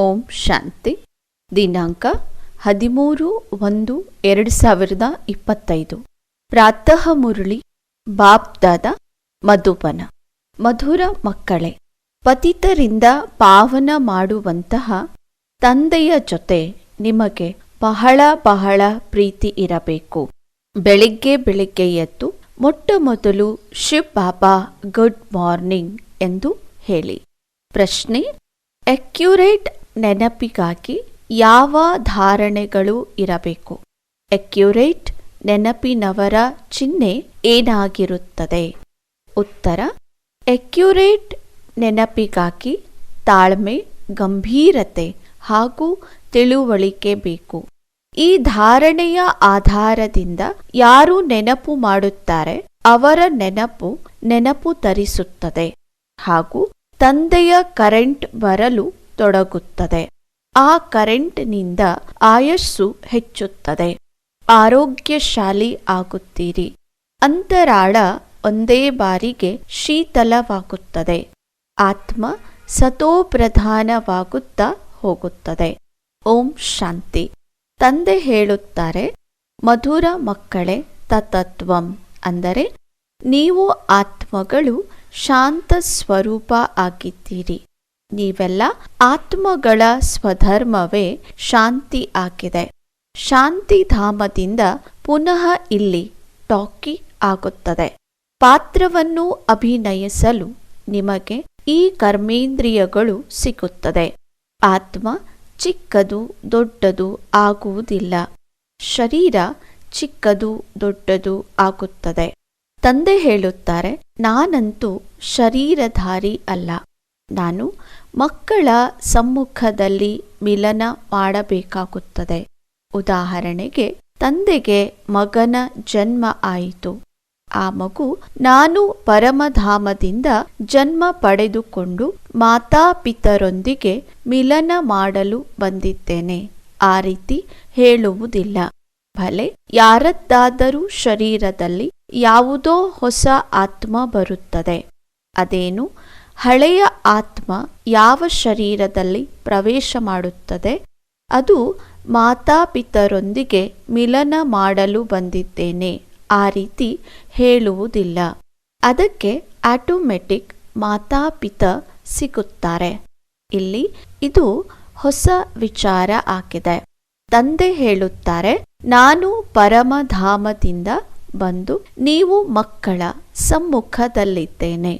ಓಂ ಶಾಂತಿ. ದಿನಾಂಕ ಹದಿಮೂರು ಒಂದು ಎರಡು ಸಾವಿರದ ಇಪ್ಪತ್ತೈದು. ಪ್ರಾತಃ ಮುರಳಿ ಬಾಬ್ದಾದ ಮಧುಬನ. ಮಧುರ ಮಕ್ಕಳೇ, ಪತಿತರಿಂದ ಪಾವನ ಮಾಡುವಂತಹ ತಂದೆಯ ಜೊತೆ ನಿಮಗೆ ಬಹಳ ಬಹಳ ಪ್ರೀತಿ ಇರಬೇಕು. ಬೆಳಿಗ್ಗೆ ಬೆಳಿಗ್ಗೆ ಎದ್ದು ಮೊಟ್ಟ ಮೊದಲು ಶಿವ್ ಬಾಬಾ ಗುಡ್ ಮಾರ್ನಿಂಗ್ ಎಂದು ಹೇಳಿ. ಪ್ರಶ್ನೆ ಅಕ್ಯುರೇಟ್ ನೆನಪಿಗಾಗಿ ಯಾವ ಧಾರಣೆಗಳು ಇರಬೇಕು? ಅಕ್ಯುರೇಟ್ ನೆನಪಿನವರ ಚಿಹ್ನೆ ಏನಾಗಿರುತ್ತದೆ? ಉತ್ತರ, ಅಕ್ಯುರೇಟ್ ನೆನಪಿಗಾಗಿ ತಾಳ್ಮೆ, ಗಂಭೀರತೆ ಹಾಗೂ ತಿಳುವಳಿಕೆ ಬೇಕು. ಈ ಧಾರಣೆಯ ಆಧಾರದಿಂದ ಯಾರು ನೆನಪು ಮಾಡುತ್ತಾರೆ, ಅವರ ನೆನಪು ನೆನಪು ತರಿಸುತ್ತದೆ ಹಾಗೂ ತಂದೆಯ ಕರೆಂಟ್ ಬರಲು ತೊಡಗುತ್ತದೆ. ಆ ಕರೆಂಟ್ನಿಂದ ಆಯಸ್ಸು ಹೆಚ್ಚುತ್ತದೆ. ಆರೋಗ್ಯಶಾಲಿ ಆಗುತ್ತೀರಿ. ಅಂತರಾಳ ಒಂದೇ ಬಾರಿಗೆ ಶೀತಲವಾಗುತ್ತದೆ. ಆತ್ಮ ಸತೋಪ್ರಧಾನವಾಗುತ್ತಾ ಹೋಗುತ್ತದೆ. ಓಂ ಶಾಂತಿ. ತಂದೆ ಹೇಳುತ್ತಾರೆ, ಮಧುರ ಮಕ್ಕಳೇ, ತತತ್ವಂ. ಅಂದರೆ, ನೀವು ಆತ್ಮಗಳು ಶಾಂತ ಸ್ವರೂಪ ಆಗಿದ್ದೀರಿ. ನೀವೆಲ್ಲ ಆತ್ಮಗಳ ಸ್ವಧರ್ಮವೇ ಶಾಂತಿ ಆಗಿದೆ. ಶಾಂತಿಧಾಮದಿಂದ ಪುನಃ ಇಲ್ಲಿ ಟಾಕಿ ಆಗುತ್ತದೆ. ಪಾತ್ರವನ್ನು ಅಭಿನಯಿಸಲು ನಿಮಗೆ ಈ ಕರ್ಮೇಂದ್ರಿಯಗಳು ಸಿಗುತ್ತದೆ. ಆತ್ಮ ಚಿಕ್ಕದು ದೊಡ್ಡದು ಆಗುವುದಿಲ್ಲ. ಶರೀರ ಚಿಕ್ಕದು ದೊಡ್ಡದು ಆಗುತ್ತದೆ. ತಂದೆ ಹೇಳುತ್ತಾರೆ, ನಾನಂತೂ ಶರೀರಧಾರಿ ಅಲ್ಲ. ನಾನು ಮಕ್ಕಳ ಸಮ್ಮುಖದಲ್ಲಿ ಮಿಲನ ಮಾಡಬೇಕಾಗುತ್ತದೆ. ಉದಾಹರಣೆಗೆ, ತಂದೆಗೆ ಮಗನ ಜನ್ಮ ಆಯಿತು. ಆ ಮಗು ನಾನು ಪರಮಧಾಮದಿಂದ ಜನ್ಮ ಪಡೆದುಕೊಂಡು ಮಾತಾಪಿತರೊಂದಿಗೆ ಮಿಲನ ಮಾಡಲು ಬಂದಿದ್ದೇನೆ. ಆ ರೀತಿ ಹೇಳುವುದಿಲ್ಲ. ಭಲೆ, ಯಾರದ್ದಾದರೂ ಶರೀರದಲ್ಲಿ ಯಾವುದೋ ಹೊಸ ಆತ್ಮ ಬರುತ್ತದೆ. ಅದೇನು? ಹಳೆಯ ಆತ್ಮ ಯಾವ ಶರೀರದಲ್ಲಿ ಪ್ರವೇಶ ಮಾಡುತ್ತದೆ? ಅದು ಮಾತಾಪಿತರೊಂದಿಗೆ ಮಿಲನ ಮಾಡಲು ಬಂದಿದ್ದೇನೆ. ಆ ರೀತಿ ಹೇಳುವುದಿಲ್ಲ. ಅದಕ್ಕೆ ಆಟೋಮೆಟಿಕ್ ಮಾತಾಪಿತ ಸಿಗುತ್ತಾರೆ. ಇಲ್ಲಿ ಇದು ಹೊಸ ವಿಚಾರ ಆಗಿದೆ. ತಂದೆ ಹೇಳುತ್ತಾರೆ, ನಾನು ಪರಮಧಾಮದಿಂದ ಬಂದು ನೀವು ಮಕ್ಕಳ ಸಮ್ಮುಖದಲ್ಲಿದ್ದೇನೆ.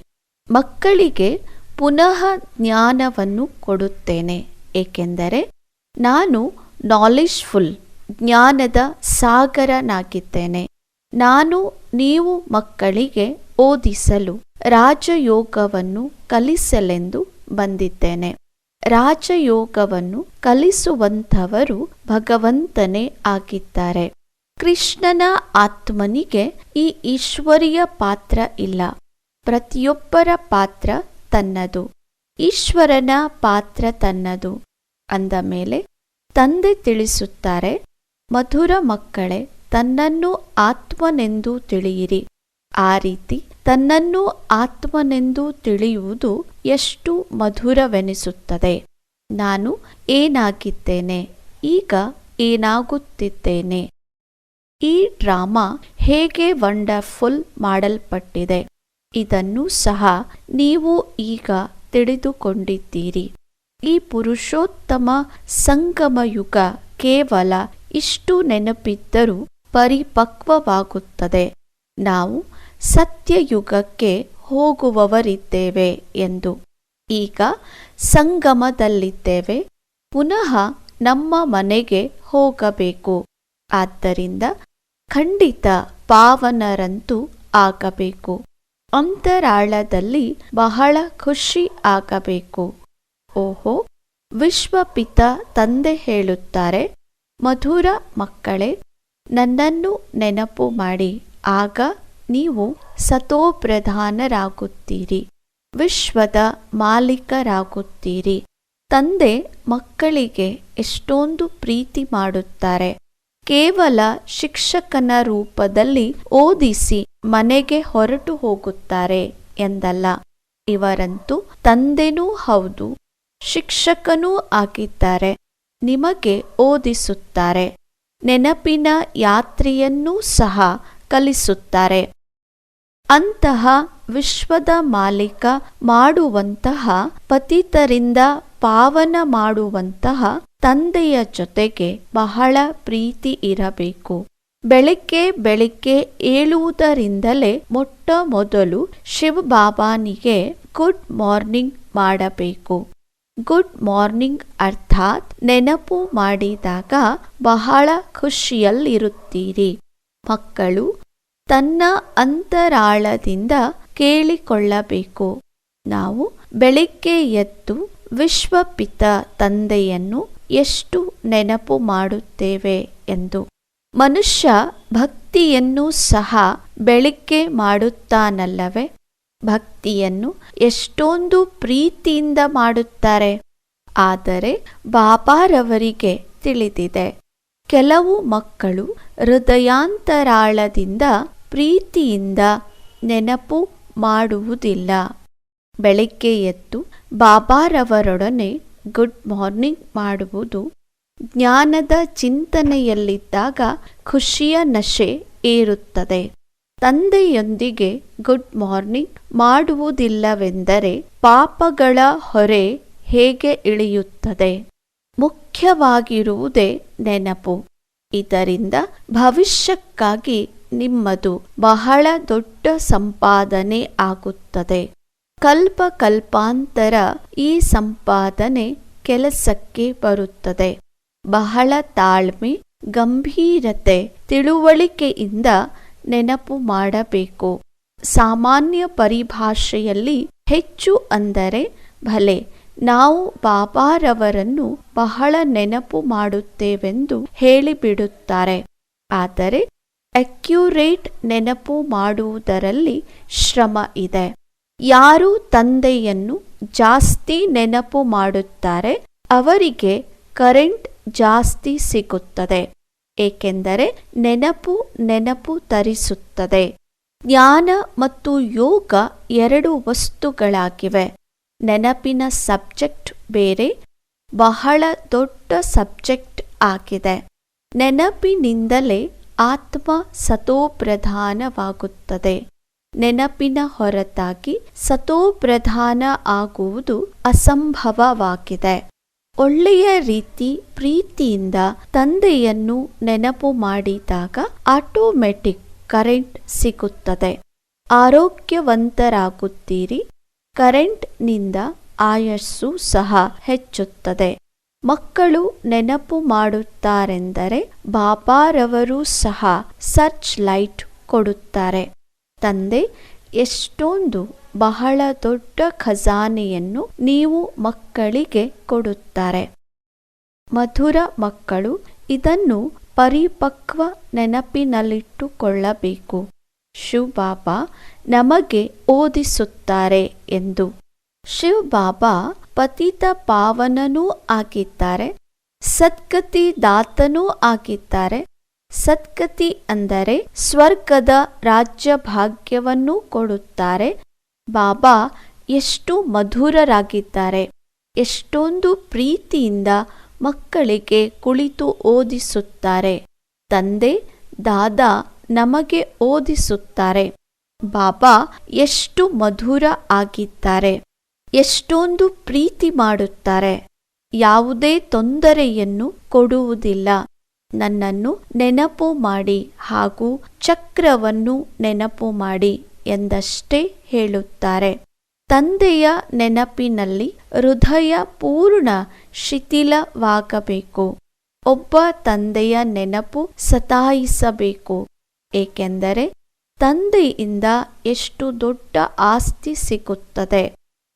ಮಕ್ಕಳಿಗೆ ಪುನಃ ಜ್ಞಾನವನ್ನು ಕೊಡುತ್ತೇನೆ. ಏಕೆಂದರೆ ನಾನು ನಾಲೆಜ್ಫುಲ್ ಜ್ಞಾನದ ಸಾಗರನಾಗಿದ್ದೇನೆ. ನಾನು ನೀವು ಮಕ್ಕಳಿಗೆ ಓದಿಸಲು ರಾಜಯೋಗವನ್ನು ಕಲಿಸಲೆಂದು ಬಂದಿದ್ದೇನೆ. ರಾಜಯೋಗವನ್ನು ಕಲಿಸುವಂಥವರು ಭಗವಂತನೇ ಆಗಿದ್ದಾರೆ. ಕೃಷ್ಣನ ಆತ್ಮನಿಗೆ ಈ ಈಶ್ವರಿಯ ಪಾತ್ರ ಇಲ್ಲ. ಪ್ರತಿಯೊಬ್ಬರ ಪಾತ್ರ ತನ್ನದು. ಈಶ್ವರನ ಪಾತ್ರ ತನ್ನದು. ಅಂದ ಮೇಲೆ, ತಂದೆ ತಿಳಿಸುತ್ತಾರೆ, ಮಧುರ ಮಕ್ಕಳೇ, ತನ್ನನ್ನು ಆತ್ಮನೆಂದು ತಿಳಿಯಿರಿ. ಆ ರೀತಿ ತನ್ನನ್ನು ಆತ್ಮನೆಂದು ತಿಳಿಯುವುದು ಎಷ್ಟು ಮಧುರವೆನಿಸುತ್ತದೆ. ನಾನು ಏನಾಗಿದ್ದೇನೆ? ಈಗ ಏನಾಗುತ್ತಿದ್ದೇನೆ? ಈ ಡ್ರಾಮಾ ಹೇಗೆ ವಂಡರ್ಫುಲ್ ಮಾಡಲ್ಪಟ್ಟಿದೆ? ಇದನ್ನು ಸಹ ನೀವು ಈಗ ತಿಳಿದುಕೊಂಡಿದ್ದೀರಿ. ಈ ಪುರುಷೋತ್ತಮ ಸಂಗಮಯುಗ ಕೇವಲ ಇಷ್ಟು ನೆನಪಿದ್ದರೂ ಪರಿಪಕ್ವವಾಗುತ್ತದೆ. ನಾವು ಸತ್ಯಯುಗಕ್ಕೆ ಹೋಗುವವರಿದ್ದೇವೆ ಎಂದು ಈಗ ಸಂಗಮದಲ್ಲಿದ್ದೇವೆ. ಪುನಃ ನಮ್ಮ ಮನೆಗೆ ಹೋಗಬೇಕು. ಆದ್ದರಿಂದ ಖಂಡಿತ ಪಾವನರಂತೂ ಆಗಬೇಕು. ಅಂತರಾಳದಲ್ಲಿ ಬಹಳ ಖುಷಿ ಆಗಬೇಕು. ಓಹೋ, ವಿಶ್ವಪಿತ ತಂದೆ ಹೇಳುತ್ತಾರೆ, ಮಧುರ ಮಕ್ಕಳೇ, ನನ್ನನ್ನು ನೆನಪು ಮಾಡಿ, ಆಗ ನೀವು ಸತೋಪ್ರಧಾನರಾಗುತ್ತೀರಿ, ವಿಶ್ವದ ಮಾಲೀಕರಾಗುತ್ತೀರಿ. ತಂದೆ ಮಕ್ಕಳಿಗೆ ಎಷ್ಟೊಂದು ಪ್ರೀತಿ ಮಾಡುತ್ತಾರೆ. ಕೇವಲ ಶಿಕ್ಷಕನ ರೂಪದಲ್ಲಿ ಓದಿಸಿ ಮನೆಗೆ ಹೊರಟು ಹೋಗುತ್ತಾರೆ ಎಂದಲ್ಲ. ಇವರಂತೂ ತಂದೆನೂ ಹೌದು, ಶಿಕ್ಷಕನೂ ಆಗಿದ್ದಾರೆ, ನಿಮಗೆ ಓದಿಸುತ್ತಾರೆ, ನೆನಪಿನ ಯಾತ್ರೆಯನ್ನೂ ಸಹ ಕಲಿಸುತ್ತಾರೆ. ಅಂತಹ ವಿಶ್ವದ ಮಾಲೀಕ ಮಾಡುವಂತಹ, ಪತಿತರಿಂದ ಪಾವನ ಮಾಡುವಂತಹ ತಂದೆಯ ಜೊತೆಗೆ ಬಹಳ ಪ್ರೀತಿ ಇರಬೇಕು. ಬೆಳಿಗ್ಗೆ ಬೆಳಿಗ್ಗೆ ಏಳುವುದರಿಂದಲೇ ಮೊಟ್ಟ ಮೊದಲು ಶಿವಬಾಬಾನಿಗೆ ಗುಡ್ ಮಾರ್ನಿಂಗ್ ಮಾಡಬೇಕು. ಗುಡ್ ಮಾರ್ನಿಂಗ್ ಅರ್ಥಾತ್ ನೆನಪು ಮಾಡಿದಾಗ ಬಹಳ ಖುಷಿಯಲ್ಲಿರುತ್ತೀರಿ. ಮಕ್ಕಳು ತನ್ನ ಅಂತರಾಳದಿಂದ ಕೇಳಿಕೊಳ್ಳಬೇಕು. ನಾವು ಬೆಳಿಗ್ಗೆ ಎದ್ದು ವಿಶ್ವಪಿತ ತಂದೆಯನ್ನು ಎಷ್ಟು ನೆನಪು ಮಾಡುತ್ತೇವೆ ಎಂದು. ಮನುಷ್ಯ ಭಕ್ತಿಯನ್ನು ಸಹ ಬೆಳಿಗ್ಗೆ ಮಾಡುತ್ತಾನಲ್ಲವೇ? ಭಕ್ತಿಯನ್ನು ಎಷ್ಟೊಂದು ಪ್ರೀತಿಯಿಂದ ಮಾಡುತ್ತಾರೆ. ಆದರೆ ಬಾಬಾರವರಿಗೆ ತಿಳಿದಿದೆ. ಕೆಲವು ಮಕ್ಕಳು ಹೃದಯಾಂತರಾಳದಿಂದ ಪ್ರೀತಿಯಿಂದ ನೆನಪು ಮಾಡುವುದಿಲ್ಲ. ಬೆಳಿಗ್ಗೆ ಎದ್ದು ಬಾಬಾರವರೊಡನೆ ಗುಡ್ ಮಾರ್ನಿಂಗ್ ಮಾಡುವುದು ಜ್ಞಾನದ ಚಿಂತನೆಯಲ್ಲಿದ್ದಾಗ ಖುಷಿಯ ನಶೆ ಏರುತ್ತದೆ. ತಂದೆಯೊಂದಿಗೆ ಗುಡ್ ಮಾರ್ನಿಂಗ್ ಮಾಡುವುದಿಲ್ಲವೆಂದರೆ ಪಾಪಗಳ ಹೊರೆ ಹೇಗೆ ಇಳಿಯುತ್ತದೆ? ಮುಖ್ಯವಾಗಿರುವುದೇ ನೆನಪು. ಇದರಿಂದ ಭವಿಷ್ಯಕ್ಕಾಗಿ ನಿಮ್ಮದು ಬಹಳ ದೊಡ್ಡ ಸಂಪಾದನೆ ಆಗುತ್ತದೆ. ಕಲ್ಪ ಕಲ್ಪಾಂತರ ಈ ಸಂಪಾದನೆ ಕೆಲಸಕ್ಕೆ ಬರುತ್ತದೆ. ಬಹಳ ತಾಳ್ಮೆ, ಗಂಭೀರತೆ, ತಿಳುವಳಿಕೆಯಿಂದ ನೆನಪು ಮಾಡಬೇಕು. ಸಾಮಾನ್ಯ ಪರಿಭಾಷೆಯಲ್ಲಿ ಹೆಚ್ಚು ಅಂದರೆ, ಭಲೆ, ನಾವು ಬಾಬಾರವರನ್ನು ಬಹಳ ನೆನಪು ಮಾಡುತ್ತೇವೆಂದು ಹೇಳಿಬಿಡುತ್ತಾರೆ. ಆದರೆ, ಅಕ್ಯುರೇಟ್ ನೆನಪು ಮಾಡುವುದರಲ್ಲಿ ಶ್ರಮ ಇದೆ. ಯಾರು ತಂದೆಯನ್ನು ಜಾಸ್ತಿ ನೆನಪು ಮಾಡುತ್ತಾರೆ, ಅವರಿಗೆ ಕರೆಂಟ್ ಜಾಸ್ತಿ ಸಿಗುತ್ತದೆ, ಏಕೆಂದರೆ ನೆನಪು ನೆನಪು ತರಿಸುತ್ತದೆ. ಜ್ಞಾನ ಮತ್ತು ಯೋಗ ಎರಡು ವಸ್ತುಗಳಾಗಿವೆ. ನೆನಪಿನ ಸಬ್ಜೆಕ್ಟ್ ಬೇರೆ, ಬಹಳ ದೊಡ್ಡ ಸಬ್ಜೆಕ್ಟ್ ಆಗಿದೆ. ನೆನಪಿನಿಂದಲೇ ಆತ್ಮ ಸತೋಪ್ರಧಾನವಾಗುತ್ತದೆ. ನೆನಪಿನ ಹೊರತಾಗಿ ಸತೋಪ್ರಧಾನ ಆಗುವುದು ಅಸಂಭವವಾಗಿದೆ. ಒಳ್ಳೆಯ ರೀತಿ ಪ್ರೀತಿಯಿಂದ ತಂದೆಯನ್ನು ನೆನಪು ಮಾಡಿದಾಗ ಆಟೋಮೆಟಿಕ್ ಕರೆಂಟ್ ಸಿಗುತ್ತದೆ ಆರೋಗ್ಯವಂತರಾಗುತ್ತೀರಿ, ಕರೆಂಟ್ನಿಂದ ಆಯಸ್ಸು ಸಹ ಹೆಚ್ಚುತ್ತದೆ. ಮಕ್ಕಳು ನೆನಪು ಮಾಡುತ್ತಾರೆಂದರೆ ಬಾಬಾರವರು ಸಹ ಸರ್ಚ್ ಲೈಟ್ ಕೊಡುತ್ತಾರೆ. ತಂದೆ, ಎಷ್ಟೊಂದು ಬಹಳ ದೊಡ್ಡ ಖಜಾನೆಯನ್ನು ನೀವು ಮಕ್ಕಳಿಗೆ ಕೊಡುತ್ತಾರೆ. ಮಧುರ ಮಕ್ಕಳು ಇದನ್ನು ಪರಿಪಕ್ವ ನೆನಪಿನಲ್ಲಿಟ್ಟುಕೊಳ್ಳಬೇಕು. ಶಿವಬಾಬಾ ನಮಗೆ ಓದಿಸುತ್ತಾರೆ ಎಂದು. ಶಿವಬಾಬಾ ಪತಿತ ಪಾವನನೂ ಆಗಿದ್ದಾರೆ. ಸದ್ಗತಿ ದಾತನೂ ಆಗಿದ್ದಾರೆ. ಸದ್ಗತಿ ಅಂದರೆ ಸ್ವರ್ಗದ ರಾಜ್ಯ ಭಾಗ್ಯವನ್ನು ಕೊಡುತ್ತಾರೆ. ಬಾಬಾ ಎಷ್ಟು ಮಧುರರಾಗಿದ್ದಾರೆ. ಎಷ್ಟೊಂದು ಪ್ರೀತಿಯಿಂದ ಮಕ್ಕಳಿಗೆ ಕುಳಿತು ಓದಿಸುತ್ತಾರೆ. ತಂದೆ, ದಾದಾ ನಮಗೆ ಓದಿಸುತ್ತಾರೆ. ಬಾಬಾ ಎಷ್ಟು ಮಧುರ ಆಗಿದ್ದಾರೆ. ಎಷ್ಟೊಂದು ಪ್ರೀತಿ ಮಾಡುತ್ತಾರೆ. ಯಾವುದೇ ತೊಂದರೆಯನ್ನು ಕೊಡುವುದಿಲ್ಲ. ನನ್ನನ್ನು ನೆನಪು ಮಾಡಿ ಹಾಗೂ ಚಕ್ರವನ್ನು ನೆನಪು ಮಾಡಿ. ಎಂದಷ್ಟೇ ಹೇಳುತ್ತಾರೆ. ತಂದೆಯ ನೆನಪಿನಲ್ಲಿ ಹೃದಯ ಪೂರ್ಣ ಶಿಥಿಲವಾಗಬೇಕು. ಒಬ್ಬ ತಂದೆಯ ನೆನಪು ಸತಾಯಿಸಬೇಕು. ಏಕೆಂದರೆ ತಂದೆಯಿಂದ ಎಷ್ಟು ದೊಡ್ಡ ಆಸ್ತಿ ಸಿಗುತ್ತದೆ,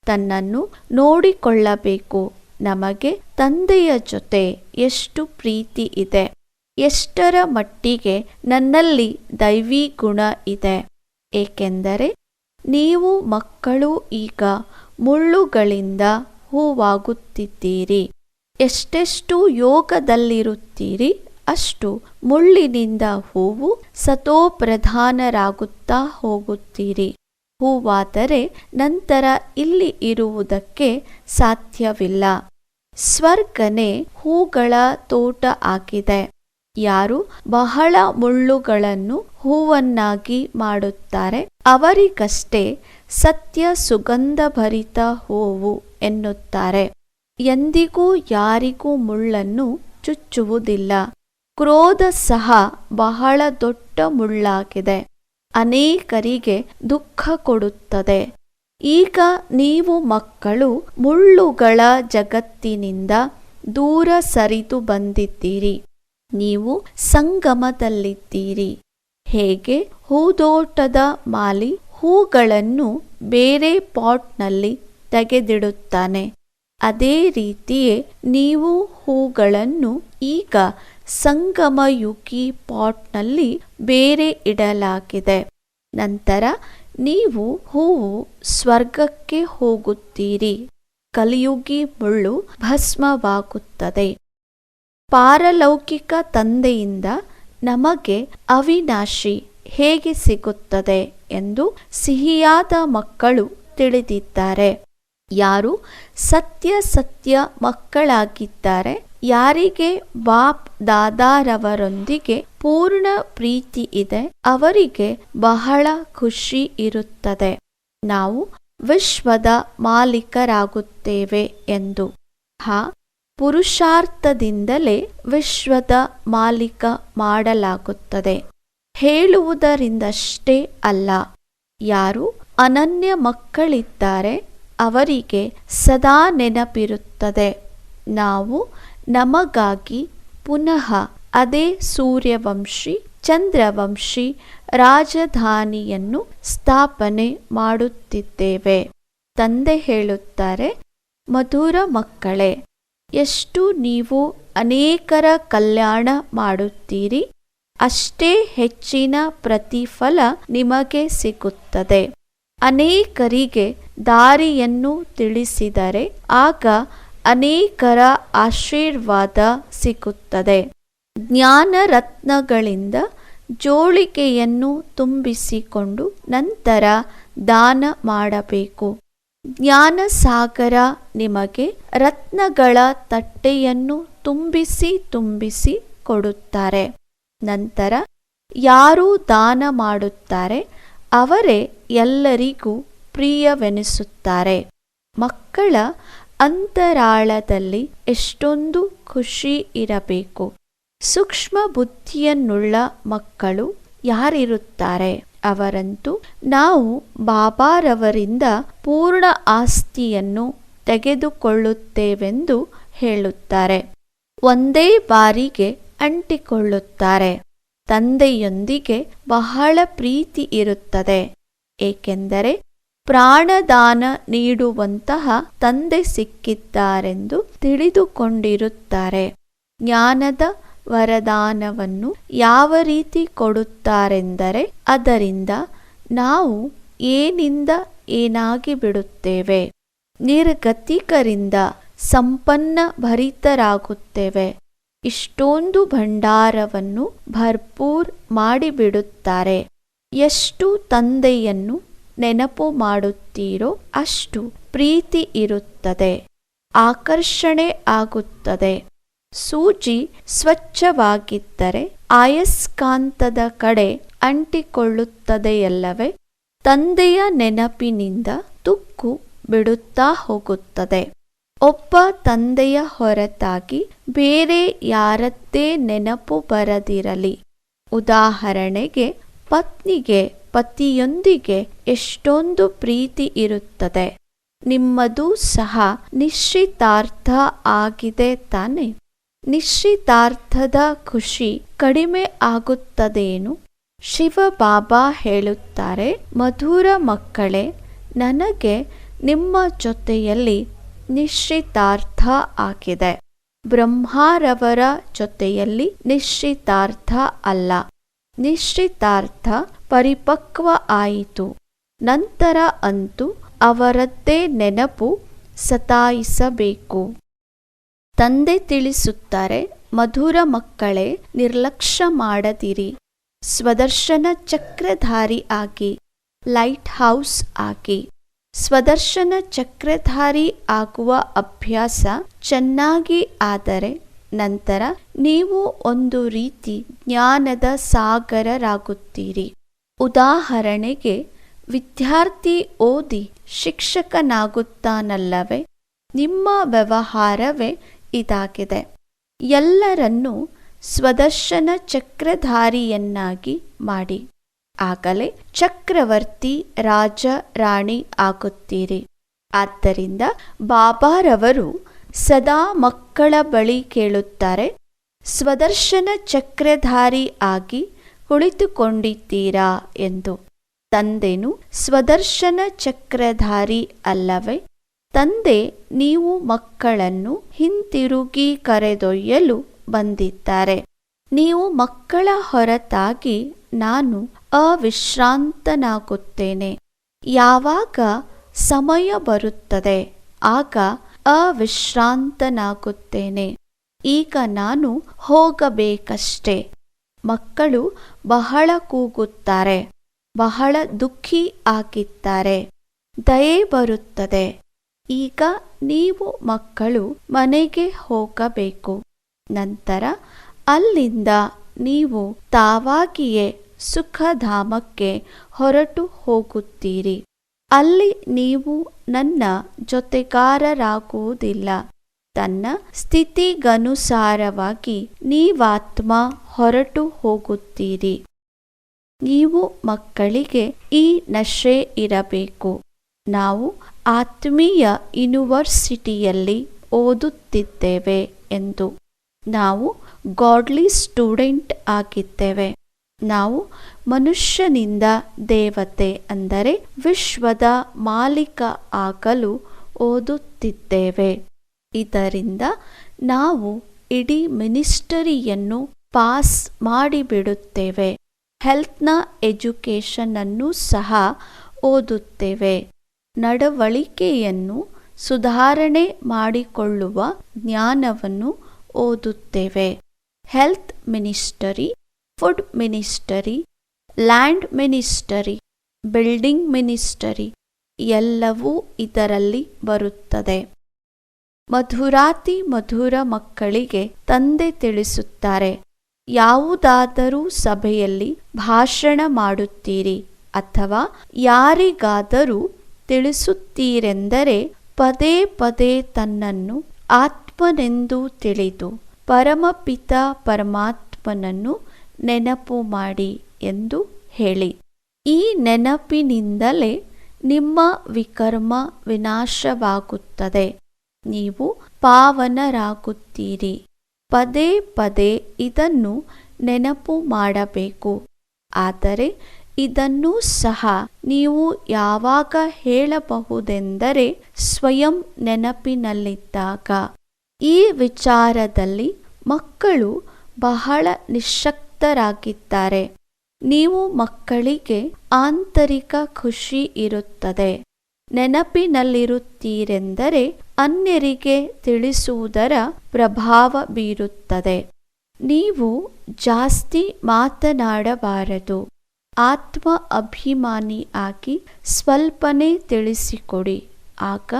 ತನ್ನನ್ನು ನೋಡಿಕೊಳ್ಳಬೇಕು. ನಮಗೆ ತಂದೆಯ ಜೊತೆ ಎಷ್ಟು ಪ್ರೀತಿ ಇದೆ, ಎಷ್ಟರ ಮಟ್ಟಿಗೆ ನನ್ನಲ್ಲಿ ದೈವಿ ಗುಣ ಇದೆ. ಏಕೆಂದರೆ ನೀವು ಮಕ್ಕಳು ಈಗ ಮುಳ್ಳುಗಳಿಂದ ಹೂವಾಗುತ್ತಿದ್ದೀರಿ. ಎಷ್ಟೆಷ್ಟು ಯೋಗದಲ್ಲಿರುತ್ತೀರಿ, ಅಷ್ಟು ಮುಳ್ಳಿನಿಂದ ಹೂವು ಸತೋಪ್ರಧಾನರಾಗುತ್ತಾ ಹೋಗುತ್ತೀರಿ. ಹೂವಾದರೆ ನಂತರ ಇಲ್ಲಿ ಇರುವುದಕ್ಕೆ ಸಾಧ್ಯವಿಲ್ಲ. ಸ್ವರ್ಗನೆ ಹೂಗಳ ತೋಟ ಆಗಿದೆ. ಯಾರು ಬಹಳ ಮುಳ್ಳುಗಳನ್ನು ಹೂವನ್ನಾಗಿ ಮಾಡುತ್ತಾರೆ, ಅವರಿಗಷ್ಟೇ ಸತ್ಯ ಸುಗಂಧಭರಿತ ಹೂವು ಎನ್ನುತ್ತಾರೆ. ಎಂದಿಗೂ ಯಾರಿಗೂ ಮುಳ್ಳನ್ನು ಚುಚ್ಚುವುದಿಲ್ಲ. ಕ್ರೋಧ ಸಹ ಬಹಳ ದೊಡ್ಡ ಮುಳ್ಳಾಗಿದೆ. ಅನೇಕರಿಗೆ ದುಃಖ ಕೊಡುತ್ತದೆ. ಈಗ ನೀವು ಮಕ್ಕಳು ಮುಳ್ಳುಗಳ ಜಗತ್ತಿನಿಂದ ದೂರ ಸರಿದು ಬಂದಿದ್ದೀರಿ. ನೀವು ಸಂಗಮದಲ್ಲಿದ್ದೀರಿ. ಹೇಗೆ? ಹೂದೋಟದ ಮಾಲಿ ಹೂಗಳನ್ನು ಬೇರೆ ಪಾಟ್ನಲ್ಲಿ ತೆಗೆದಿಡುತ್ತಾನೆ. ಅದೇ ರೀತಿಯೇ ನೀವು ಹೂಗಳನ್ನು ಈಗ ಸಂಗಮಯುಗಿ ಪಾಟ್ನಲ್ಲಿ ಬೇರೆ ಇಡಲಾಗಿದೆ. ನಂತರ ನೀವು ಹೂವು ಸ್ವರ್ಗಕ್ಕೆ ಹೋಗುತ್ತೀರಿ. ಕಲಿಯುಗಿ ಮುಳ್ಳು ಭಸ್ಮವಾಗುತ್ತದೆ. ಪಾರಲೌಕಿಕ ತಂದೆಯಿಂದ ನಮಗೆ ಅವಿನಾಶಿ ಹೇಗೆ ಸಿಗುತ್ತದೆ ಎಂದು ಸಿಹಿಯಾದ ಮಕ್ಕಳು ತಿಳಿದಿದ್ದಾರೆ. ಯಾರು ಸತ್ಯ ಸತ್ಯ ಮಕ್ಕಳಾಗಿದ್ದಾರೆ, ಯಾರಿಗೆ ಬಾಪ್ ದಾದಾರವರೊಂದಿಗೆ ಪೂರ್ಣ ಪ್ರೀತಿ ಇದೆ, ಅವರಿಗೆ ಬಹಳ ಖುಷಿ ಇರುತ್ತದೆ. ನಾವು ವಿಶ್ವದ ಮಾಲೀಕರಾಗುತ್ತೇವೆ ಎಂದು. ಹಾ ಪುರುಷಾರ್ಥದಿಂದಲೇ ವಿಶ್ವದ ಮಾಲೀಕ ಮಾಡಲಾಗುತ್ತದೆ. ಹೇಳುವುದರಿಂದಷ್ಟೇ ಅಲ್ಲ, ಯಾರು ಅನನ್ಯ ಮಕ್ಕಳಿದ್ದಾರೆ ಅವರಿಗೆ ಸದಾ ನೆನಪಿರುತ್ತದೆ. ನಾವು ನಮಗಾಗಿ ಪುನಃ ಅದೇ ಸೂರ್ಯವಂಶಿ, ಚಂದ್ರವಂಶಿ, ರಾಜಧಾನಿಯನ್ನು ಸ್ಥಾಪನೆ ಮಾಡುತ್ತಿದ್ದೇವೆ. ತಂದೆ ಹೇಳುತ್ತಾರೆ, ಮಧುರ ಮಕ್ಕಳೇ ಎಷ್ಟು ನೀವು ಅನೇಕರ ಕಲ್ಯಾಣ ಮಾಡುತ್ತೀರಿ, ಅಷ್ಟೇ ಹೆಚ್ಚಿನ ಪ್ರತಿಫಲ ನಿಮಗೆ ಸಿಗುತ್ತದೆ. ಅನೇಕರಿಗೆ ದಾರಿಯನ್ನು ತಿಳಿಸಿದರೆ ಆಗ ಅನೇಕರ ಆಶೀರ್ವಾದ ಸಿಗುತ್ತದೆ. ಜ್ಞಾನ ರತ್ನಗಳಿಂದ ಜೋಳಿಗೆಯನ್ನು ತುಂಬಿಸಿಕೊಂಡು ನಂತರ ದಾನ ಮಾಡಬೇಕು. ಜ್ಞಾನ ಸಾಗರ ನಿಮಗೆ ರತ್ನಗಳ ತಟ್ಟೆಯನ್ನು ತುಂಬಿಸಿ ತುಂಬಿಸಿ ಕೊಡುತ್ತಾರೆ. ನಂತರ ಯಾರು ದಾನ ಮಾಡುತ್ತಾರೆ, ಅವರೇ ಎಲ್ಲರಿಗೂ ಪ್ರಿಯವೆನಿಸುತ್ತಾರೆ. ಮಕ್ಕಳ ಅಂತರಾಳದಲ್ಲಿ ಎಷ್ಟೊಂದು ಖುಷಿ ಇರಬೇಕು. ಸೂಕ್ಷ್ಮ ಬುದ್ಧಿಯನ್ನುಳ್ಳ ಮಕ್ಕಳು ಯಾರಿರುತ್ತಾರೆ? ಅವರಂತೂ, ನಾವು ಬಾಬಾರವರಿಂದ ಪೂರ್ಣ ಆಸ್ತಿಯನ್ನು ತೆಗೆದುಕೊಳ್ಳುತ್ತೇವೆಂದು ಹೇಳುತ್ತಾರೆ. ಒಂದೇ ಬಾರಿಗೆ ಅಂಟಿಕೊಳ್ಳುತ್ತಾರೆ. ತಂದೆಯೊಂದಿಗೆ ಬಹಳ ಪ್ರೀತಿ ಇರುತ್ತದೆ. ಏಕೆಂದರೆ ಪ್ರಾಣದಾನ ನೀಡುವಂತಹ ತಂದೆ ಸಿಕ್ಕಿದ್ದಾರೆಂದು ತಿಳಿದುಕೊಂಡಿರುತ್ತಾರೆ. ಜ್ಞಾನದ ವರದಾನವನ್ನು ಯಾವ ರೀತಿ ಕೊಡುತ್ತಾರೆಂದರೆ ಅದರಿಂದ ನಾವು ಏನಿಂದ ಏನಾಗಿ ಬಿಡುತ್ತೇವೆ? ನಿರ್ಗತಿಕರಿಂದ ಸಂಪನ್ನ ಭರಿತರಾಗುತ್ತೇವೆ. ಇಷ್ಟೊಂದು ಭಂಡಾರವನ್ನು ಭರ್ಪೂರ್ ಮಾಡಿಬಿಡುತ್ತಾರೆ. ಎಷ್ಟು ತಂದೆಯನ್ನು ನೆನಪು ಮಾಡುತ್ತೀರೋ ಅಷ್ಟು ಪ್ರೀತಿ ಇರುತ್ತದೆ. ಆಕರ್ಷಣೆ ಆಗುತ್ತದೆ. ಸೂಜಿ ಸ್ವಚ್ಛವಾಗಿದ್ದರೆ ಆಯಸ್ಕಾಂತದ ಕಡೆ ಅಂಟಿಕೊಳ್ಳುತ್ತದೆಯಲ್ಲವೇ? ತಂದೆಯ ನೆನಪಿನಿಂದ ತುಕ್ಕು ಬಿಡುತ್ತಾ ಹೋಗುತ್ತದೆ. ಒಬ್ಬ ತಂದೆಯ ಹೊರತಾಗಿ ಬೇರೆ ಯಾರದ್ದೇ ನೆನಪು ಬರದಿರಲಿ. ಉದಾಹರಣೆಗೆ, ಪತ್ನಿಗೆ, ಪತಿಯೊಂದಿಗೆ ಎಷ್ಟೊಂದು ಪ್ರೀತಿ ಇರುತ್ತದೆ. ನಿಮ್ಮದು ಸಹ ನಿಶ್ಚಿತಾರ್ಥ ಆಗಿದೆ ತಾನೆ? ನಿಶ್ಚಿತಾರ್ಥದ ಖುಷಿ ಕಡಿಮೆ ಆಗುತ್ತದೇನು? ಶಿವ ಬಾಬಾ ಹೇಳುತ್ತಾರೆ, ಮಧುರ ಮಕ್ಕಳೇ, ನನಗೆ ನಿಮ್ಮ ಜೊತೆಯಲ್ಲಿ ನಿಶ್ಚಿತಾರ್ಥ ಆಗಿದೆ. ಬ್ರಹ್ಮಾರವರ ಜೊತೆಯಲ್ಲಿ ನಿಶ್ಚಿತಾರ್ಥ ಅಲ್ಲ. ನಿಶ್ಚಿತಾರ್ಥ ಪರಿಪಕ್ವ ಆಯಿತು. ನಂತರ ಅಂತೂ ಅವರದ್ದೇ ನೆನಪು ಸತಾಯಿಸಬೇಕು. ತಂದೆ ತಿಳಿಸುತ್ತಾರೆ, ಮಧುರ ಮಕ್ಕಳೇ ನಿರ್ಲಕ್ಷ್ಯ ಮಾಡದಿರಿ. ಸ್ವದರ್ಶನ ಚಕ್ರಧಾರಿ ಆಗಿ, ಲೈಟ್ ಹೌಸ್ ಆಗಿ. ಸ್ವದರ್ಶನ ಚಕ್ರಧಾರಿ ಆಗುವ ಅಭ್ಯಾಸ ಚೆನ್ನಾಗಿ ಆದರೆ ನಂತರ ನೀವು ಒಂದು ರೀತಿ ಜ್ಞಾನದ ಸಾಗರರಾಗುತ್ತೀರಿ. ಉದಾಹರಣೆಗೆ, ವಿದ್ಯಾರ್ಥಿ ಓದಿ ಶಿಕ್ಷಕನಾಗುತ್ತಾನಲ್ಲವೇ, ನಿಮ್ಮ ವ್ಯವಹಾರವೇ ಇದಾಗಿದೆ. ಎಲ್ಲರನ್ನೂ ಸ್ವದರ್ಶನ ಚಕ್ರಧಾರಿಯನ್ನಾಗಿ ಮಾಡಿ. ಆಗಲೇ ಚಕ್ರವರ್ತಿ ರಾಜ ರಾಣಿ ಆಗುತ್ತೀರಿ. ಆದ್ದರಿಂದ ಬಾಬಾರವರು ಸದಾ ಮಕ್ಕಳ ಬಳಿ ಕೇಳುತ್ತಾರೆ, ಸ್ವದರ್ಶನ ಚಕ್ರಧಾರಿ ಆಗಿ ಕುಳಿತುಕೊಂಡಿದ್ದೀರಾ? ಎಂದು. ತಂದೆನು, ಸ್ವದರ್ಶನ ಚಕ್ರಧಾರಿ ಅಲ್ಲವೇ? ತಂದೆ ನೀವು ಮಕ್ಕಳನ್ನು ಹಿಂತಿರುಗಿ ಕರೆದೊಯ್ಯಲು ಬಂದಿದ್ದಾರೆ. ನೀವು ಮಕ್ಕಳ ಹೊರತಾಗಿ ನಾನು ಅವಿಶ್ರಾಂತನಾಗುತ್ತೇನೆ. ಯಾವಾಗ ಸಮಯ ಬರುತ್ತದೆ, ಆಗ ಅವಿಶ್ರಾಂತನಾಗುತ್ತೇನೆ. ಈಗ ನಾನು ಹೋಗಬೇಕಷ್ಟೆ. ಮಕ್ಕಳು ಬಹಳ ಕೂಗುತ್ತಾರೆ, ಬಹಳ ದುಃಖಿ ಆಗಿದ್ದಾರೆ. ದಯೆ ಬರುತ್ತದೆ. ಈಗ ನೀವು ಮಕ್ಕಳು ಮನೆಗೆ ಹೋಗಬೇಕು. ನಂತರ ಅಲ್ಲಿಂದ ನೀವು ತಾವಾಗಿಯೇ ಸುಖಧಾಮಕ್ಕೆ ಹೊರಟು ಹೋಗುತ್ತೀರಿ. ಅಲ್ಲಿ ನೀವು ನನ್ನ ಜೊತೆಗಾರರಾಗುವುದಿಲ್ಲ. ತನ್ನ ಸ್ಥಿತಿಗನುಸಾರವಾಗಿ ನೀವಾತ್ಮ ಹೊರಟು ಹೋಗುತ್ತೀರಿ. ನೀವು ಮಕ್ಕಳಿಗೆ ಈ ನಶೆ ಇರಬೇಕು. ನಾವು ಆತ್ಮೀಯ ಯೂನಿವರ್ಸಿಟಿಯಲ್ಲಿ ಓದುತ್ತಿದ್ದೇವೆ ಎಂದು. ನಾವು ಗಾಡ್ಲಿ ಸ್ಟೂಡೆಂಟ್ ಆಗಿದ್ದೇವೆ. ನಾವು ಮನುಷ್ಯನಿಂದ ದೇವತೆ ಅಂದರೆ ವಿಶ್ವದ ಮಾಲೀಕ ಆಗಲು ಓದುತ್ತಿದ್ದೇವೆ. ಇದರಿಂದ ನಾವು ಇಡೀ ಮಿನಿಸ್ಟರಿಯನ್ನು ಪಾಸ್ ಮಾಡಿಬಿಡುತ್ತೇವೆ. ಹೆಲ್ತ್ನ ಎಜುಕೇಷನನ್ನು ಸಹ ಓದುತ್ತೇವೆ. ನಡವಳಿಕೆಯನ್ನು ಸುಧಾರಣೆ ಮಾಡಿಕೊಳ್ಳುವ ಜ್ಞಾನವನ್ನು ಓದುತ್ತೇವೆ. Health ministry food ministry land ministry building ministry ಎಲ್ಲವೂ ಇದರಲ್ಲಿ ಬರುತ್ತದೆ. ಮಧುರಾತಿ ಮಧುರ ಮಕ್ಕಳಿಗೆ ತಂದೆ ತಿಳಿಸುತ್ತಾರೆ, ಯಾವುದಾದರೂ ಸಭೆಯಲ್ಲಿ ಭಾಷಣ ಮಾಡುತ್ತೀರಿ ಅಥವಾ ಯಾರಿಗಾದರೂ ತಿಳಿಸುತ್ತೀರೆಂದರೆ ಪದೇ ಪದೇ ತನ್ನನ್ನು ಆತ್ಮನೆಂದು ತಿಳಿದು ಪರಮಪಿತ ಪರಮಾತ್ಮನನ್ನು ನೆನಪು ಮಾಡಿ ಎಂದು ಹೇಳಿ. ಈ ನೆನಪಿನಿಂದಲೇ ನಿಮ್ಮ ವಿಕರ್ಮ ವಿನಾಶವಾಗುತ್ತದೆ. ನೀವು ಪಾವನರಾಗುತ್ತೀರಿ. ಪದೇ ಪದೇ ಇದನ್ನು ನೆನಪು ಮಾಡಬೇಕು. ಆದರೆ ಇದನ್ನೂ ಸಹ ನೀವು ಯಾವಾಗ ಹೇಳಬಹುದೆಂದರೆ ಸ್ವಯಂ ನೆನಪಿನಲ್ಲಿದ್ದಾಗ. ಈ ವಿಚಾರದಲ್ಲಿ ಮಕ್ಕಳು ಬಹಳ ನಿಶಕ್ತರಾಗಿದ್ದಾರೆ ನೀವು ಮಕ್ಕಳಿಗೆ ಆಂತರಿಕ ಖುಷಿ ಇರುತ್ತದೆ. ನೆನಪಿನಲ್ಲಿರುತ್ತೀರೆಂದರೆ ಅನ್ಯರಿಗೆ ತಿಳಿಸುವುದರ ಪ್ರಭಾವ ಬೀರುತ್ತದೆ. ನೀವು ಜಾಸ್ತಿ ಮಾತನಾಡಬಾರದು. ಆತ್ಮ ಅಭಿಮಾನಿ ಆಗಿ ಸ್ವಲ್ಪನೇ ತಿಳಿಸಿಕೊಡಿ. ಆಗ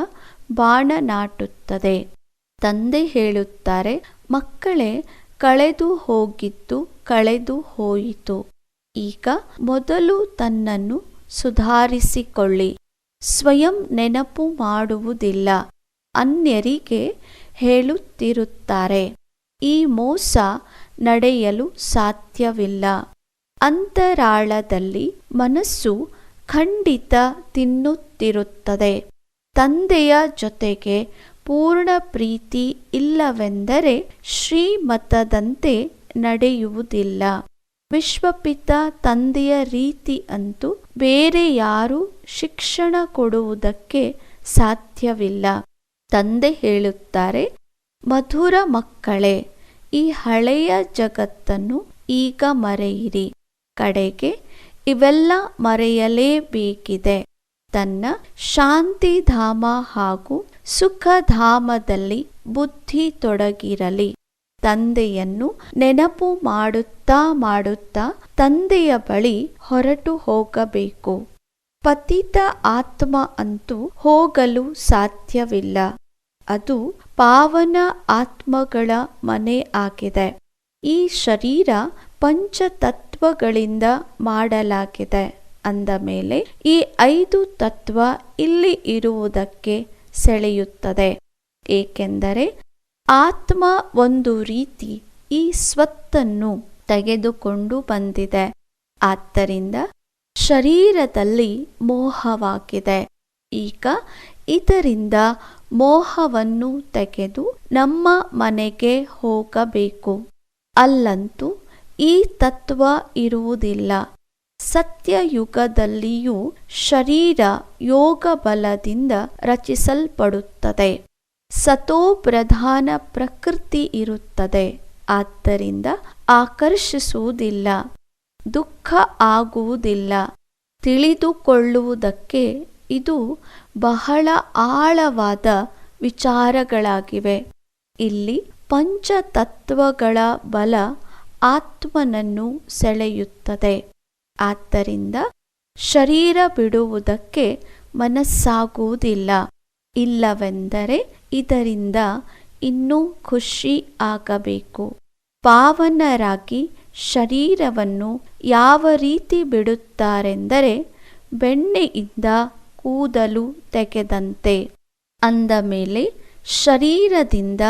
ಬಾಣ ನಾಟುತ್ತದೆ ತಂದೆ ಹೇಳುತ್ತಾರೆ, ಮಕ್ಕಳೇ, ಕಳೆದು ಹೋಗಿದ್ದು ಕಳೆದು ಹೋಯಿತು. ಈಗ ಮೊದಲು ತನ್ನನ್ನು ಸುಧಾರಿಸಿಕೊಳ್ಳಿ. ಸ್ವಯಂ ನೆನಪು ಮಾಡುವುದಿಲ್ಲ. ಅನ್ಯರಿಗೆ ಹೇಳುತ್ತಿರುತ್ತಾರೆ. ಈ ಮೋಸ ನಡೆಯಲು ಸಾಧ್ಯವಿಲ್ಲ. ಅಂತರಾಳದಲ್ಲಿ ಮನಸ್ಸು ಖಂಡಿತ ತಿನ್ನುತ್ತಿರುತ್ತದೆ. ತಂದೆಯ ಜೊತೆಗೆ ಪೂರ್ಣ ಪ್ರೀತಿ ಇಲ್ಲವೆಂದರೆ ಶ್ರೀಮತದಂತೆ ನಡೆಯುವುದಿಲ್ಲ. ವಿಶ್ವಪಿತ ತಂದೆಯ ರೀತಿ ಅಂತೂ ಬೇರೆ ಯಾರೂ ಶಿಕ್ಷಣ ಕೊಡುವುದಕ್ಕೆ ಸಾಧ್ಯವಿಲ್ಲ. ತಂದೆ ಹೇಳುತ್ತಾರೆ, ಮಧುರ ಮಕ್ಕಳೇ, ಈ ಹಳೆಯ ಜಗತ್ತನ್ನು ಈಗ ಮರೆಯಿರಿ. ಕಡೆಗೆ ಇವೆಲ್ಲ ಮರೆಯಲೇಬೇಕಿದೆ. ತನ್ನ ಶಾಂತಿಧಾಮ ಹಾಗೂ ಸುಖಧಾಮದಲ್ಲಿ ಬುದ್ಧಿ ತೊಡಗಿರಲಿ. ತಂದೆಯನ್ನು ನೆನಪು ಮಾಡುತ್ತಾ ಮಾಡುತ್ತಾ ತಂದೆಯ ಬಳಿ ಹೊರಟು ಹೋಗಬೇಕು. ಪತಿತ ಆತ್ಮ ಅಂತೂ ಹೋಗಲು ಸಾಧ್ಯವಿಲ್ಲ. ಅದು ಪಾವನ ಆತ್ಮಗಳ ಮನೆ ಆಗಿದೆ. ಈ ಶರೀರ ಪಂಚತತ್ವಗಳಿಂದ ಮಾಡಲಾಗಿದೆ ಅಂದ ಮೇಲೆ ಈ ಐದು ತತ್ವ ಇಲ್ಲಿ ಇರುವುದಕ್ಕೆ ಸೆಳೆಯುತ್ತದೆ. ಏಕೆಂದರೆ ಆತ್ಮ ಒಂದು ರೀತಿ ಈ ಸ್ವತ್ತನ್ನು ತೆಗೆದುಕೊಂಡು ಬಂದಿದೆ. ಆದ್ದರಿಂದ ಶರೀರದಲ್ಲಿ ಮೋಹವಾಗಿದೆ. ಈಗ ಇದರಿಂದ ಮೋಹವನ್ನು ತೆಗೆದು ನಮ್ಮ ಮನೆಗೆ ಹೋಗಬೇಕು. ಅಲ್ಲಂತೂ ಈ ತತ್ವ ಇರುವುದಿಲ್ಲ. ಸತ್ಯಯುಗದಲ್ಲಿಯೂ ಶರೀರ ಯೋಗ ಬಲದಿಂದ ರಚಿಸಲ್ಪಡುತ್ತದೆ ಸತೋಪ್ರಧಾನ ಪ್ರಕೃತಿ ಇರುತ್ತದೆ. ಆದ್ದರಿಂದ ಆಕರ್ಷಿಸುವುದಿಲ್ಲ. ದುಃಖ ಆಗುವುದಿಲ್ಲ. ತಿಳಿದುಕೊಳ್ಳುವುದಕ್ಕೆ ಇದು ಬಹಳ ಆಳವಾದ ವಿಚಾರಗಳಾಗಿವೆ. ಇಲ್ಲಿ ಪಂಚತತ್ವಗಳ ಬಲ ಆತ್ಮನನ್ನು ಸೆಳೆಯುತ್ತದೆ. ಆದ್ದರಿಂದ ಶರೀರ ಬಿಡುವುದಕ್ಕೆ ಮನಸ್ಸಾಗುವುದಿಲ್ಲ. ಇಲ್ಲವೆಂದರೆ ಇದರಿಂದ ಇನ್ನೂ ಖುಷಿ ಆಗಬೇಕು. ಪಾವನರಾಗಿ ಶರೀರವನ್ನು ಯಾವ ರೀತಿ ಬಿಡುತ್ತಾರೆಂದರೆ ಬೆಣ್ಣೆಯಿಂದ ಕೂದಲು ತೆಗೆದಂತೆ. ಅಂದ ಮೇಲೆ ಶರೀರದಿಂದ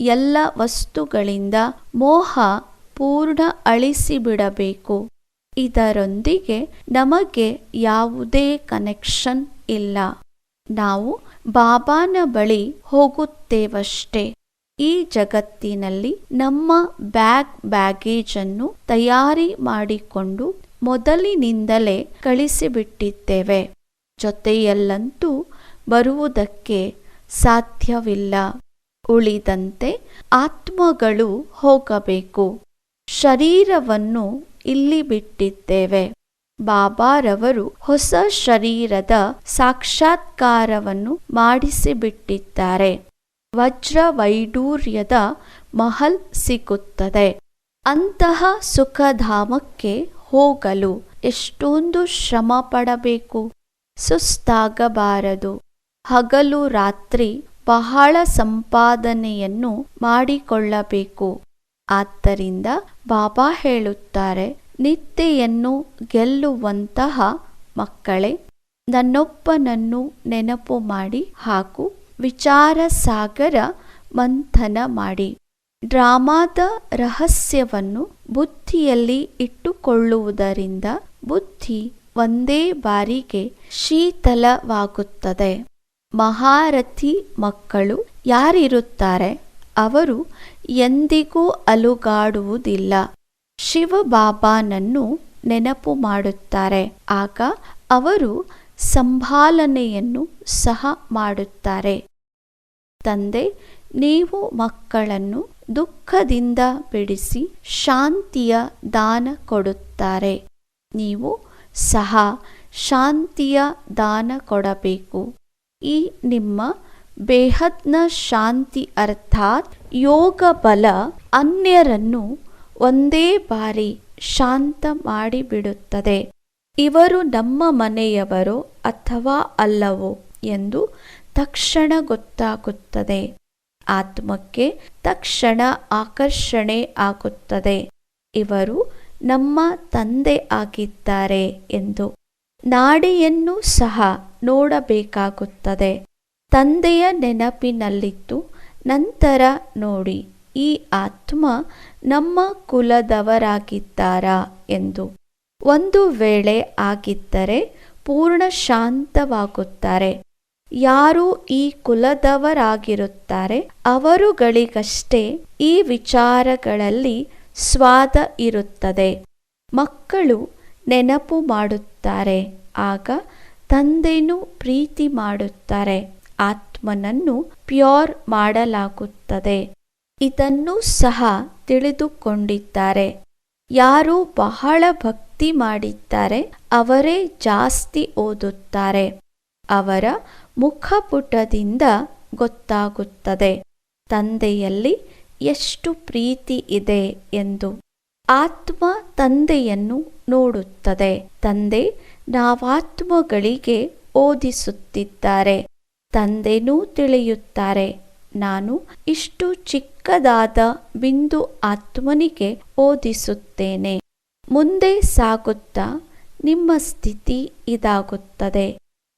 ಎಲ್ಲ ವಸ್ತುಗಳಿಂದ ಮೋಹ ಪೂರ್ಣ ಅಳಿಸಿಬಿಡಬೇಕು. ಇದರೊಂದಿಗೆ ನಮಗೆ ಯಾವುದೇ ಕನೆಕ್ಷನ್ ಇಲ್ಲ. ನಾವು ಬಾಬಾನ ಬಳಿ ಹೋಗುತ್ತೇವಷ್ಟೇ. ಈ ಜಗತ್ತಿನಲ್ಲಿ ನಮ್ಮ ಬ್ಯಾಗ್ ಬ್ಯಾಗೇಜನ್ನು ತಯಾರಿ ಮಾಡಿಕೊಂಡು ಮೊದಲಿನಿಂದಲೇ ಕಳಿಸಿಬಿಟ್ಟಿದ್ದೇವೆ. ಜೊತೆಯಲ್ಲಂತೂ ಬರುವುದಕ್ಕೆ ಸಾಧ್ಯವಿಲ್ಲ. ಉಳಿದಂತೆ ಆತ್ಮಗಳು ಹೋಗಬೇಕು. ಶರೀರವನ್ನು ಇಲ್ಲಿ ಬಿಟ್ಟಿದ್ದೇವೆ. ಬಾಬಾರವರು ಹೊಸ ಶರೀರದ ಸಾಕ್ಷಾತ್ಕಾರವನ್ನು ಮಾಡಿಸಿಬಿಟ್ಟಿದ್ದಾರೆ. ವಜ್ರ ವೈಡೂರ್ಯದ ಮಹಲ್ ಸಿಗುತ್ತದೆ ಅಂತಹ ಸುಖಧಾಮಕ್ಕೆ ಹೋಗಲು ಎಷ್ಟೊಂದು ಶ್ರಮ ಪಡಬೇಕು ಸುಸ್ತಾಗಬಾರದು. ಹಗಲು ರಾತ್ರಿ ಬಹಳ ಸಂಪಾದನೆಯನ್ನು ಮಾಡಿಕೊಳ್ಳಬೇಕು. ಆದ್ದರಿಂದ ಬಾಬಾ ಹೇಳುತ್ತಾರೆ ನಿದ್ದೆಯನ್ನು ಗೆಲ್ಲುವಂತಹ ಮಕ್ಕಳೇ ನನ್ನೊಬ್ಬನನ್ನು ನೆನಪು ಮಾಡಿ ಹಾಗೂ ವಿಚಾರ ಸಾಗರ ಮಂಥನ ಮಾಡಿ. ಡ್ರಾಮಾದ ರಹಸ್ಯವನ್ನು ಬುದ್ಧಿಯಲ್ಲಿ ಇಟ್ಟುಕೊಳ್ಳುವುದರಿಂದ ಬುದ್ಧಿ ಒಂದೇ ಬಾರಿಗೆ ಶೀತಲವಾಗುತ್ತದೆ. ಮಹಾರಥಿ ಮಕ್ಕಳು ಯಾರಿರುತ್ತಾರೆ? ಅವರು ಎಂದಿಗೂ ಅಲುಗಾಡುವುದಿಲ್ಲ. ಶಿವಬಾಬಾನನ್ನು ನೆನಪು ಮಾಡುತ್ತಾರೆ. ಆಗ ಅವರು ಸಂಭಾಲನೆಯನ್ನು ಸಹ ಮಾಡುತ್ತಾರೆ. ತಂದೆ, ನೀವು ಮಕ್ಕಳನ್ನು ದುಃಖದಿಂದ ಬಿಡಿಸಿ ಶಾಂತಿಯ ದಾನ ಕೊಡುತ್ತಾರೆ. ನೀವು ಸಹ ಶಾಂತಿಯ ದಾನ ಕೊಡಬೇಕು. ಈ ನಿಮ್ಮ ಬೇಹದ್ನ ಶಾಂತಿ ಅರ್ಥಾತ್ ಯೋಗ ಬಲ ಅನ್ಯರನ್ನು ಒಂದೇ ಬಾರಿ ಶಾಂತ ಮಾಡಿಬಿಡುತ್ತದೆ. ಇವರು ನಮ್ಮ ಮನೆಯವರು ಅಥವಾ ಅಲ್ಲವೋ ಎಂದು ತಕ್ಷಣ ಗೊತ್ತಾಗುತ್ತದೆ. ಆತ್ಮಕ್ಕೆ ತಕ್ಷಣ ಆಕರ್ಷಣೆ ಆಗುತ್ತದೆ. ಇವರು ನಮ್ಮ ತಂದೆ ಆಗಿದ್ದಾರೆ ಎಂದು ನಾಡಿಯನ್ನು ಸಹ ನೋಡಬೇಕಾಗುತ್ತದೆ. ತಂದೆಯ ನೆನಪಿನಲ್ಲಿತ್ತು. ನಂತರ ನೋಡಿ, ಈ ಆತ್ಮ ನಮ್ಮ ಕುಲದವರಾಗಿದ್ದಾರಾ ಎಂದು. ಒಂದು ವೇಳೆ ಆಗಿದ್ದರೆ ಪೂರ್ಣ ಶಾಂತವಾಗುತ್ತಾರೆ. ಯಾರು ಈ ಕುಲದವರಾಗಿರುತ್ತಾರೆ ಅವರುಗಳಿಗಷ್ಟೇ ಈ ವಿಚಾರಗಳಲ್ಲಿ ಸ್ವಾದ ಇರುತ್ತದೆ. ಮಕ್ಕಳು ನೆನಪು ಮಾಡುತ್ತಾರೆ, ಆಗ ತಂದೆನೂ ಪ್ರೀತಿ ಮಾಡುತ್ತಾರೆ. ಆತ್ಮನನ್ನು ಪ್ಯೂರ್ ಮಾಡಲಾಗುತ್ತದೆ. ಇದನ್ನು ಸಹ ತಿಳಿದುಕೊಂಡಿದ್ದಾರೆ. ಯಾರು ಬಹಳ ಭಕ್ತಿ ಮಾಡಿದ್ದಾರೆ, ಅವರೇ ಜಾಸ್ತಿ ಓದುತ್ತಾರೆ. ಅವರ ಮುಖಪುಟದಿಂದ ಗೊತ್ತಾಗುತ್ತದೆ. ತಂದೆಯಲ್ಲಿ ಎಷ್ಟು ಪ್ರೀತಿ ಇದೆ ಎಂದು. ಆತ್ಮ ತಂದೆಯನ್ನು ನೋಡುತ್ತದೆ. ತಂದೆ ನಾವಾತ್ಮಗಳಿಗೆ ಓದಿಸುತ್ತಿದ್ದಾರೆ. ತಂದೆನೂ ತಿಳಿಯುತ್ತಾರೆ. ನಾನು ಇಷ್ಟು ಚಿಕ್ಕದಾದ ಬಿಂದು ಆತ್ಮನಿಗೆ ಓದಿಸುತ್ತೇನೆ. ಮುಂದೆ ಸಾಗುತ್ತಾ ನಿಮ್ಮ ಸ್ಥಿತಿ ಇದಾಗುತ್ತದೆ.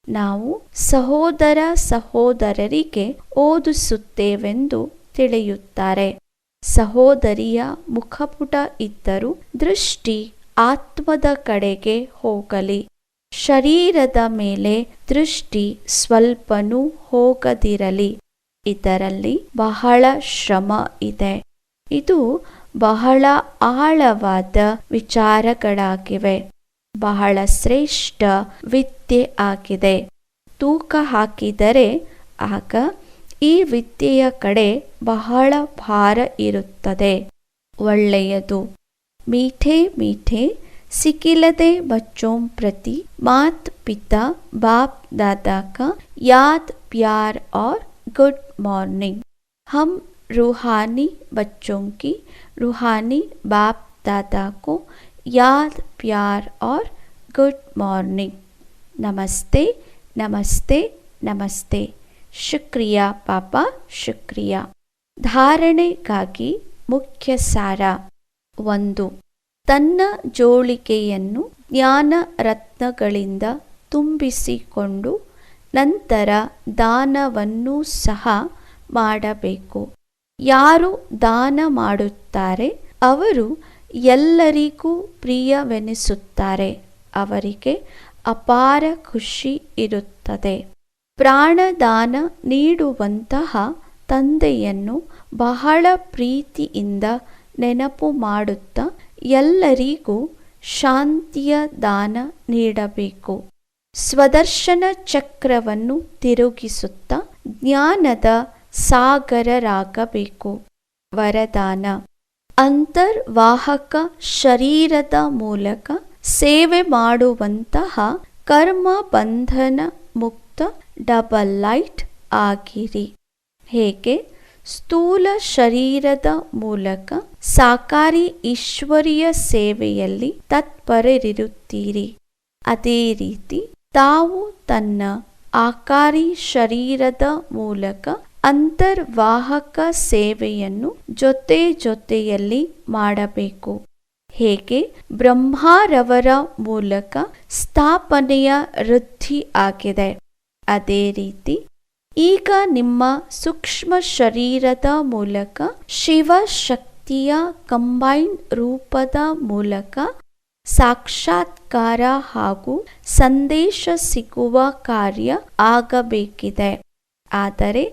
ನಾವು ಸಹೋದರ ಸಹೋದರರಿಗೆ ಓದಿಸುತ್ತೇವೆಂದು ತಿಳಿಯುತ್ತಾರೆ. ಸಹೋದರಿಯ ಮುಖಪುಟ ಇದ್ದರೂ ದೃಷ್ಟಿ ಆತ್ಮದ ಕಡೆಗೆ ಹೋಗಲಿ. ಶರೀರದ ಮೇಲೆ ದೃಷ್ಟಿ ಸ್ವಲ್ಪನೂ ಹೋಗದಿರಲಿ. ಇದರಲ್ಲಿ ಬಹಳ ಶ್ರಮ ಇದೆ. ಇದು ಬಹಳ ಆಳವಾದ ವಿಚಾರಗಳಾಗಿವೆ. ಬಹಳ ಶ್ರೇಷ್ಠ ವಿದ್ಯೆ ಆಗಿದೆ. ತೂಕ ಹಾಕಿದರೆ ಆಗ ಈ ವಿದ್ಯೆಯ ಕಡೆ ಬಹಳ ಭಾರ ಇರುತ್ತದೆ. ಒಳ್ಳೆಯದು. ಮೀಠೆ ಮೀಠೆ सिकिलते बच्चों प्रति मात पिता बाप दादा का याद प्यार और गुड मॉर्निंग हम रूहानी बच्चों की रूहानी बाप दादा को याद प्यार और गुड मॉर्निंग नमस्ते नमस्ते नमस्ते ಶುಕ್ರಿಯಾ ಪಾಪ ಶುಕ್ರಿಯಾ ಧಾರಣೆಗಾಗಿ ಮುಖ್ಯ ಸಾರ ಒಂದು ತನ್ನ ಜೋಳಿಕೆಯನ್ನು ಜ್ಞಾನ ರತ್ನಗಳಿಂದ ತುಂಬಿಸಿಕೊಂಡು ನಂತರ ದಾನವನ್ನು ಸಹ ಮಾಡಬೇಕು. ಯಾರು ದಾನ ಮಾಡುತ್ತಾರೆ, ಅವರು ಎಲ್ಲರಿಗೂ ಪ್ರಿಯವೆನಿಸುತ್ತಾರೆ. ಅವರಿಗೆ ಅಪಾರ ಖುಷಿ ಇರುತ್ತದೆ. ಪ್ರಾಣದಾನ ನೀಡುವಂತಹ ತಂದೆಯನ್ನು ಬಹಳ ಪ್ರೀತಿಯಿಂದ ನೆನಪು ಮಾಡುತ್ತಾ ಎಲ್ಲರಿಗೂ ಶಾಂತಿಯ ದಾನ ನೀಡಬೇಕು. ಸ್ವದರ್ಶನ ಚಕ್ರವನ್ನು ತಿರುಗಿಸುತ್ತಾ ಜ್ಞಾನದ ಸಾಗರರಾಗಬೇಕು. ವರದಾನ. ಅಂತರ್ವಾಹಕ ಶರೀರದ ಮೂಲಕ ಸೇವೆ ಮಾಡುವಂತಹ ಕರ್ಮ ಬಂಧನ ಮುಕ್ತ ಡಬಲ್ ಲೈಟ್ ಆಗಿರಿ. ಹೇಗೆ? ಸ್ಥೂಲ ಶರೀರದ ಮೂಲಕ ಸಾಕಾರಿ ಈಶ್ವರಿಯ ಸೇವೆಯಲ್ಲಿ ತತ್ಪರರಿರುತ್ತೀರಿ. ಅದೇ ರೀತಿ ತಾವು ತನ್ನ ಆಕಾರಿ ಶರೀರದ ಮೂಲಕ ಅಂತರ್ವಾಹಕ ಸೇವೆಯನ್ನು ಜೊತೆ ಜೊತೆಯಲ್ಲಿ ಮಾಡಬೇಕು. ಹೇಗೆ? ಬ್ರಹ್ಮಾರವರ ಮೂಲಕ ಸ್ಥಾಪನೆಯ ವೃದ್ಧಿ ಆಗಿದೆ. ಅದೇ ರೀತಿ ಈಗ ನಿಮ್ಮ ಸೂಕ್ಷ್ಮ ಶರೀರದ ಮೂಲಕ ಶಿವಶಕ್ತಿಯ ಕಂಬೈನ್ ರೂಪದ ಮೂಲಕ ಸಾಕ್ಷಾತ್ಕಾರ ಹಾಗೂ ಸಂದೇಶ ಸಿಗುವ ಕಾರ್ಯ ಆಗಬೇಕಿದೆ. ಆದರೆ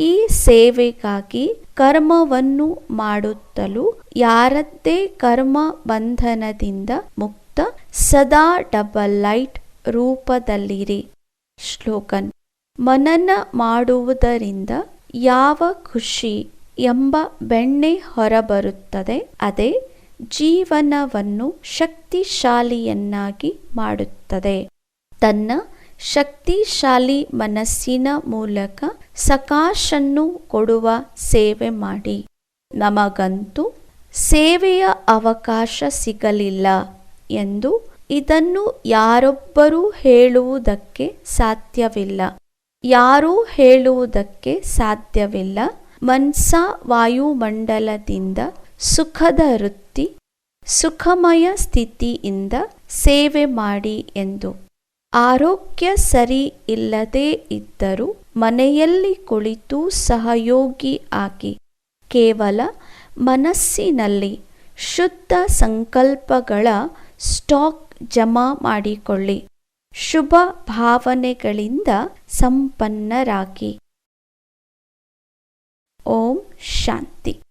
ಈ ಸೇವೆಗಾಗಿ ಕರ್ಮವನ್ನು ಮಾಡುತ್ತಲೂ ಯಾರದ್ದೇ ಕರ್ಮ ಬಂಧನದಿಂದ ಮುಕ್ತ ಸದಾ ಡಬಲ್ ಲೈಟ್ ರೂಪದಲ್ಲಿರಿ. ಶ್ಲೋಕನ್ ಮನನ ಮಾಡುವುದರಿಂದ ಯಾವ ಖುಷಿ ಎಂಬ ಬೆಣ್ಣೆ ಹೊರಬರುತ್ತದೆ, ಅದೇ ಜೀವನವನ್ನು ಶಕ್ತಿಶಾಲಿಯನ್ನಾಗಿ ಮಾಡುತ್ತದೆ. ತನ್ನ ಶಕ್ತಿಶಾಲಿ ಮನಸ್ಸಿನ ಮೂಲಕ ಸಕಾಶನ್ನು ಕೊಡುವ ಸೇವೆ ಮಾಡಿ. ನಮಗಂತೂ ಸೇವೆಯ ಅವಕಾಶ ಸಿಗಲಿಲ್ಲ ಎಂದು ಇದನ್ನು ಯಾರೊಬ್ಬರೂ ಹೇಳುವುದಕ್ಕೆ ಸಾಧ್ಯವಿಲ್ಲ. ಯಾರೂ ಹೇಳುವುದಕ್ಕೆ ಸಾಧ್ಯವಿಲ್ಲ. ಮನ್ಸ ವಾಯುಮಂಡಲದಿಂದ ಸುಖದ ವೃತ್ತಿ, ಸುಖಮಯ ಸ್ಥಿತಿಯಿಂದ ಸೇವೆ ಮಾಡಿ ಎಂದು. ಆರೋಗ್ಯ ಸರಿ ಇಲ್ಲದೇ ಇದ್ದರೂ ಮನೆಯಲ್ಲಿ ಕುಳಿತು ಸಹಯೋಗಿ ಆಗಿ. ಕೇವಲ ಮನಸ್ಸಿನಲ್ಲಿ ಶುದ್ಧ ಸಂಕಲ್ಪಗಳ ಸ್ಟಾಕ್ ಜಮಾ ಮಾಡಿಕೊಳ್ಳಿ. ಶುಭ ಭಾವನೆಗಳಿಂದ ಸಂಪನ್ನರಾಗಿ. ಓಂ ಶಾಂತಿ.